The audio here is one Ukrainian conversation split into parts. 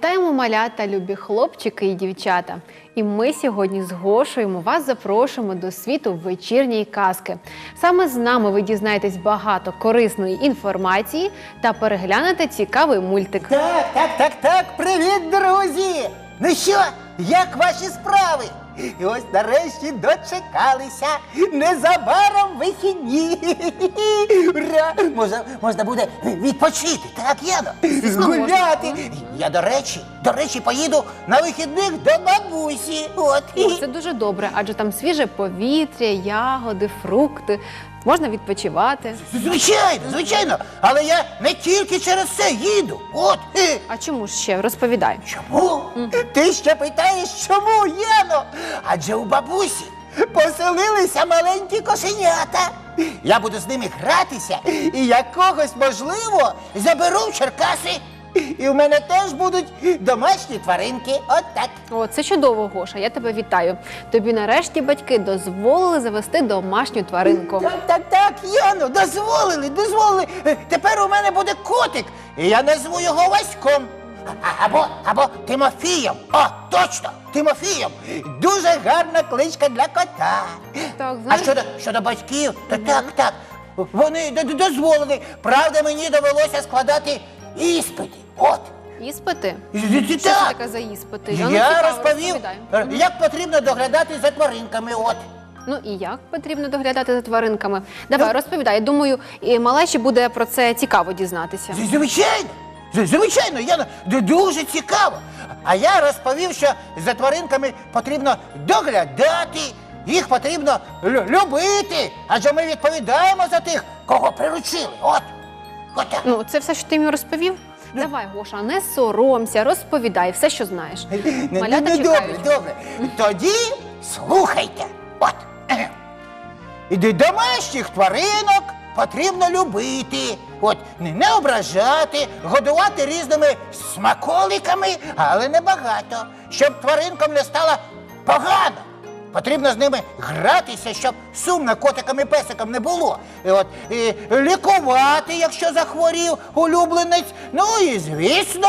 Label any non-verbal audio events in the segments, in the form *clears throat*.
Вітаємо малята, любі хлопчики і дівчата. І ми сьогодні з вас запрошуємо до світу вечірньої казки. Саме з нами ви дізнаєтесь багато корисної інформації та переглянете цікавий мультик. Так, так, так, так. Привіт, друзі! Ну що, як ваші справи? І ось нарешті дочекалися. Незабаром вихідні. Ура! Можна, можна буде відпочити, так, Яно? Гуляти. Я, до речі, до речі, поїду на вихідних до бабусі. От. Це дуже добре, адже там свіже повітря, ягоди, фрукти. Можна відпочивати. Звичайно, звичайно. Але я не тільки через це їду. От. А чому ж ще? Розповідай. Чому? Ти ще питаєш, чому, Яно? Адже у бабусі поселилися маленькі кошенята. Я буду з ними гратися і якогось, можливо, заберу в Черкаси. І в мене теж будуть домашні тваринки. От так. О, це чудово, Гоша. Я тебе вітаю. Тобі нарешті батьки дозволили завести домашню тваринку. Так, так, так, Яно, дозволили, дозволили. Е, Тепер у мене буде котик, і я назву його Васьком. А- Або, або Тимофієм. О, точно, Тимофієм. Дуже гарна кличка для кота. Так, а знаєш- щодо, щодо батьків, то так, так. Вони д- д- дозволили. Правда, мені довелося складати іспити. От. Іспити? Що це так. таке за іспити? Ну, Я цікаво, розповів, розповідай. е, як потрібно доглядати за тваринками. От. Ну і як потрібно доглядати за тваринками? Давай, розповідай. Я думаю, і малечі буде про це цікаво дізнатися. З- Звичайно, З- звичайно, я д- дуже цікаво. А я розповів, що за тваринками потрібно доглядати, їх потрібно лю- любити, адже ми відповідаємо за тих, кого приручили. От. От так. Ну, це все, що ти мені розповів? Давай, Гоша, не соромся, розповідай все, що знаєш. *laughs* Ну, Малята ну, добре, чекають. добре. Тоді слухайте. От. *clears throat* І домашніх тваринок потрібно любити. От не, не ображати, годувати різними смаколиками, але не багато, щоб тваринкам не стало погано. Потрібно з ними гратися, щоб сумно котикам і песикам не було. І от, і лікувати, якщо захворів улюбленець. Ну і звісно,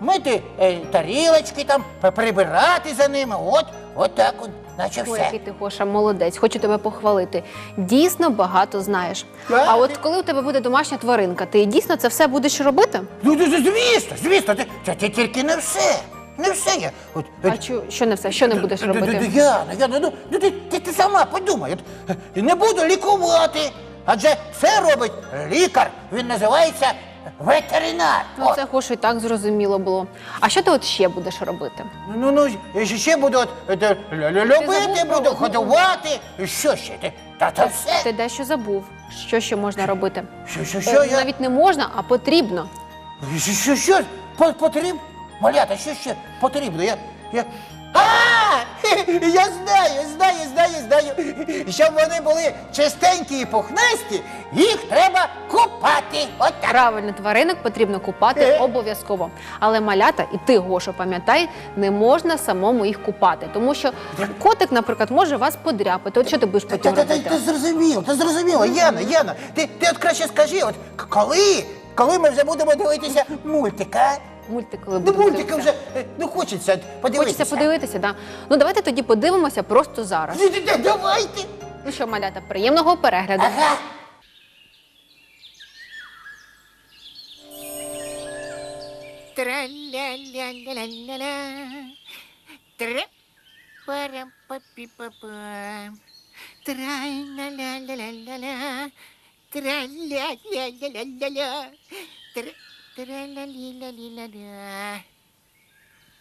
мити е, тарілочки, там, прибирати за ними. От, от так от, наче Ой, все. який ти Гоша, молодець, хочу тебе похвалити. Дійсно багато знаєш. Так. А от коли у тебе буде домашня тваринка, ти дійсно це все будеш робити? Ну, звісно, звісно, це, це тільки не все. Не все я. От, А от, чу, що не все? Що не будеш Д- д- д- робити? Яна, Яна, ну, ну ти, ти, ти сама подумай. От, е, не буду лікувати. Адже це робить лікар. Він називається ветеринар. Ну От. це Гоша і так зрозуміло було. А що ти от ще будеш робити? Ну, ну, я ще- ще буду от, от, е, лю- лю- любити, забув про буду одну- годувати. Що ще? Ти- Та, та все. Ти дещо забув. Що ще можна робити? Що, що, Е, що, я... Навіть не можна, а потрібно. Що, що, що? По- Потрібно? Малята, що ще потрібно? Я. я... А! *laughs* Я знаю, знаю, знаю, знаю. Щоб вони були чистенькі і пухнасті, їх треба купати. От так. Правильно, тваринок потрібно купати Е. обов'язково. Але малята, і ти, Гошо, пам'ятай, не можна самому їх купати. Тому що котик, наприклад, може вас подряпати. От що ти будеш Та, потім та, та, робити? ти зрозуміло, ти зрозуміло, Яна, Яна, ти, ти от краще скажи, от к- коли, коли ми вже будемо дивитися мультик, а? Мультик, коли Ну, будемо мультика дивитися. вже, е, ну хочеться подивитися. Хочеться подивитися, да. Ну давайте тоді подивимося просто зараз. Д- Давайте. Ну що, малята, приємного перегляду. Ага. Тра-ля-ля-ля-ля-ля-ля. Тра пара-па-пи-па-па. Тра-ля-ля-ля-ля-ля-ля. Тра-ля-ля-ля-ля-ля-ля. Тра- Тра-ля-ли-ля-ли-ля-ля.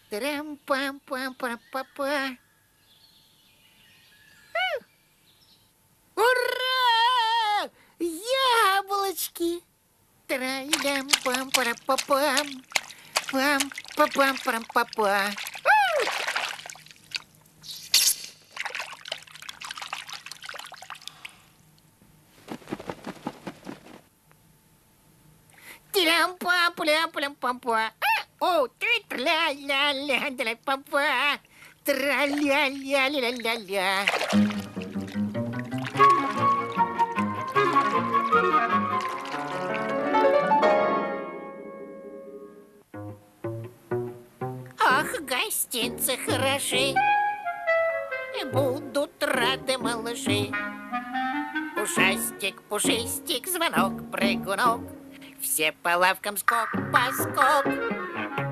Трам-пам-пам-пам-па-па. Ура! Яблочки! тирям па пля пля папа О, ты тля ля ля ля папа Тра ля ля ля ля ля Ах, гостинцы хороши И будут рады малыши Ушастик, пушистик, звонок, прыгунок все по лавкам скок, поскок.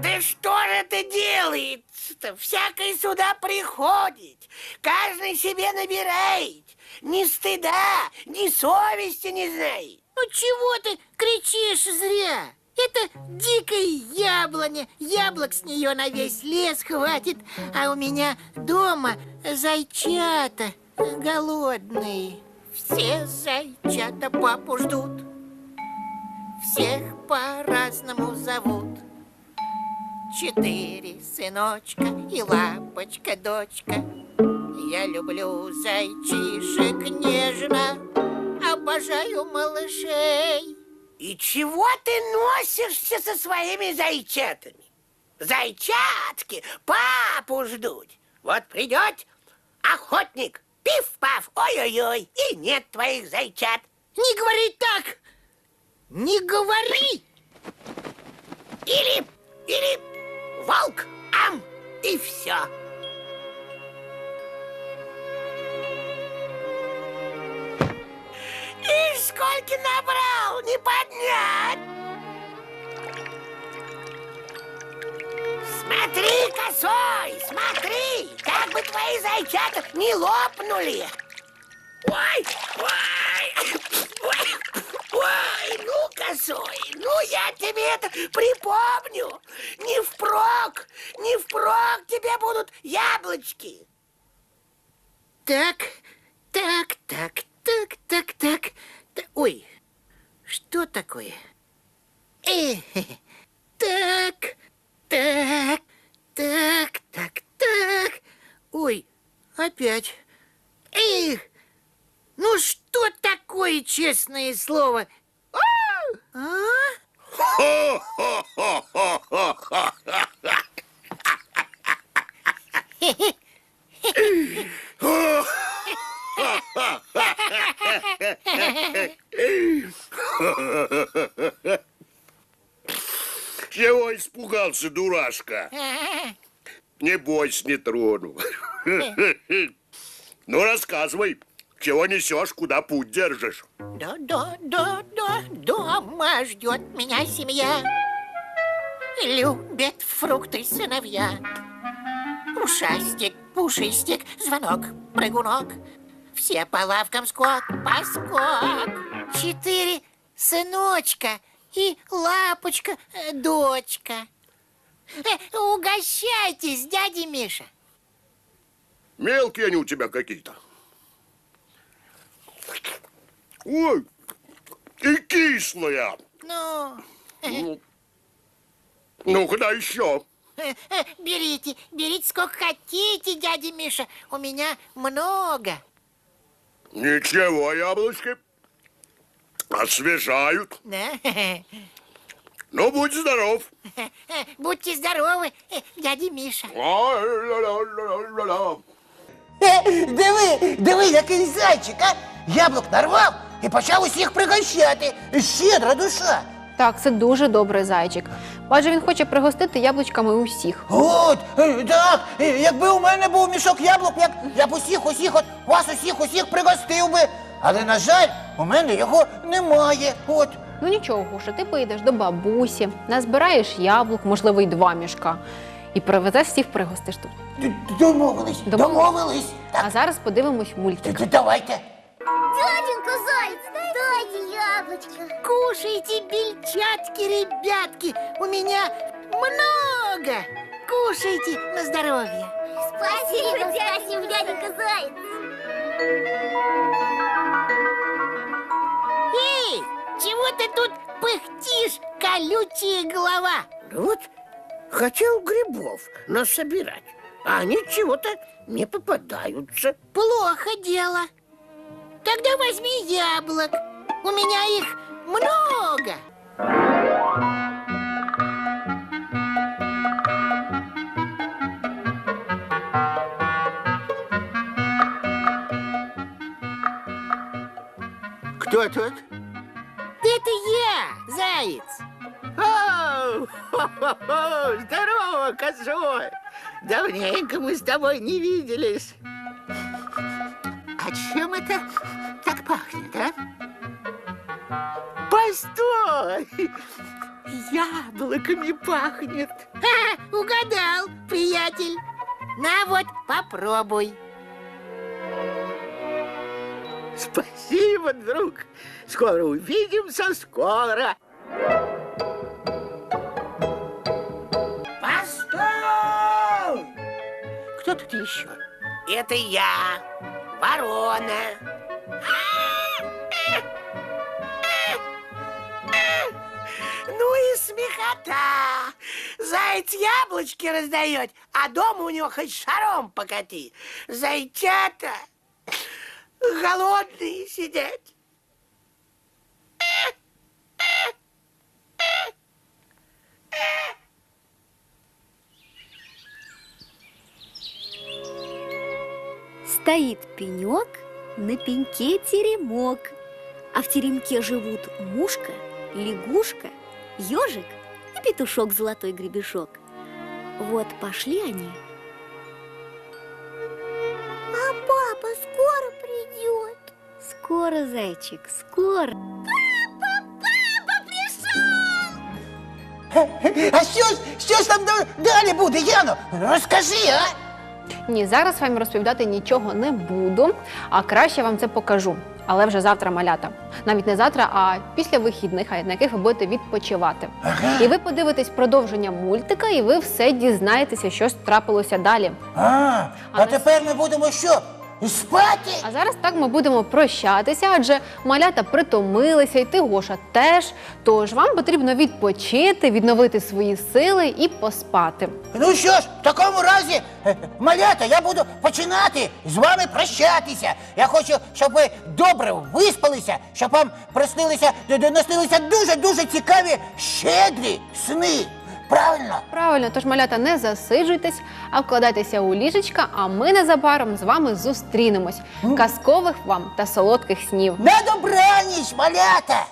Да что же это делается-то? Всякий сюда приходит, каждый себе набирает. Ни стыда, ни совести не знает. Ну чего ты кричишь зря? Это дикая яблоня, яблок с нее на весь лес хватит, а у меня дома зайчата голодные. Все зайчата папу ждут, всех по-разному зовут. Четыре сыночка и лапочка дочка. Я люблю зайчишек нежно, обожаю малышей. И чего ты носишься со своими зайчатами? Зайчатки папу ждут. Вот придет охотник, пиф-паф, ой-ой-ой, и нет твоих зайчат. Не говори так! Не говори! Или, или волк, ам, и все. И сколько набрал, не поднять. Смотри, косой, смотри, как бы твои зайчата не лопнули. Ой, ой, ой, ну, косой, ну, я тебе это припомню. Не впрок, не впрок тебе будут яблочки. Так, так, так, так, так, так. Та- Ой, что такое? Э, *laughs* так, так, так, так, так. Ой, опять. Эх, ну что такое честное слово? А? Чего испугался, дурашка? Не бойся, не трону. *laughs* Ну, рассказывай, чего несешь, куда путь держишь? Да, да, да, да, дома ждет меня семья. Любят фрукты сыновья. Ушастик, пушистик, звонок, прыгунок. Все по лавкам скок, поскок. Четыре сыночка и лапочка, э, дочка. Э, Угощайтесь, дядя Миша. Мелкие они у тебя какие-то. Ой, и кислая. Ну, Ну, Ну, куда еще? берите, берите сколько хотите, дядя Миша. У меня много. Ничего, яблочки. Освежают. Да? Ну, будь здоров. Будьте здоровы, э, дядя Миша. Е, Диви, диви, який зайчик, а? Яблук нарвав і почав усіх пригощати. Щедра душа. Так, це дуже добрий зайчик. Адже він хоче пригостити яблучками усіх. От, е, так, е, якби у мене був мішок яблук, як я б усіх, усіх, от вас усіх, усіх пригостив би. Але, на жаль, у мене його немає. От. Ну нічого, Гоша, ти поїдеш до бабусі, назбираєш яблук, можливо, й два мішка, і привезеш всіх пригостиш тут. Д- Домовились, Домовились. домовились. А Так, зараз подивимось мультик. д- давайте. Дяденька Заяц, дайте яблочко. Кушайте, бельчатки, ребятки. У меня много. Кушайте на здоровье. Спасибо, спасибо, дяденька Заяц. Эй, чего ты тут пыхтишь, колючая голова? Вот хотел грибов насобирать, а они чего-то не попадаются. Плохо дело. Тогда возьми яблок. У меня их много. Кто тут? Это я, заяц. Здорово, козой! Давненько мы с тобой не виделись. А чем это так пахнет, а? Постой! Яблоками пахнет. Ха, угадал, приятель. На вот, попробуй. Спасибо, друг. Скоро увидимся, скоро. Тут еще? Это я, ворона. Ну и смехота! Заяц яблочки раздает, а дома у него хоть шаром покати. Зайчата голодные сидят. Стоит пенек, на пеньке теремок, а в теремке живут мушка, лягушка, ежик и петушок золотой гребешок. Вот пошли они. А папа скоро придет. Скоро, зайчик, скоро. А що ж, що ж там да- далі буде, Яно? Розкажи, а? Ні, зараз вам розповідати нічого не буду, а краще вам це покажу. Але вже завтра малята. Навіть не завтра, а після вихідних, а на яких ви будете відпочивати. І ви подивитесь продовження мультика, і ви все дізнаєтеся, що трапилося далі. А, а а тепер ми будемо що? Спати? А зараз так ми будемо прощатися, адже малята притомилися, і ти Гоша теж. Тож вам потрібно відпочити, відновити свої сили і поспати. Ну що ж, в такому разі, е, малята, я буду починати з вами прощатися. Я хочу, щоб ви добре виспалися, щоб вам приснилися, наснилися дуже-дуже цікаві щедрі сни. Правильно? Правильно, тож малята не засиджуйтесь, а вкладайтеся у ліжечка, а ми незабаром з вами зустрінемось. Казкових вам та солодких снів. На добраніч, малята!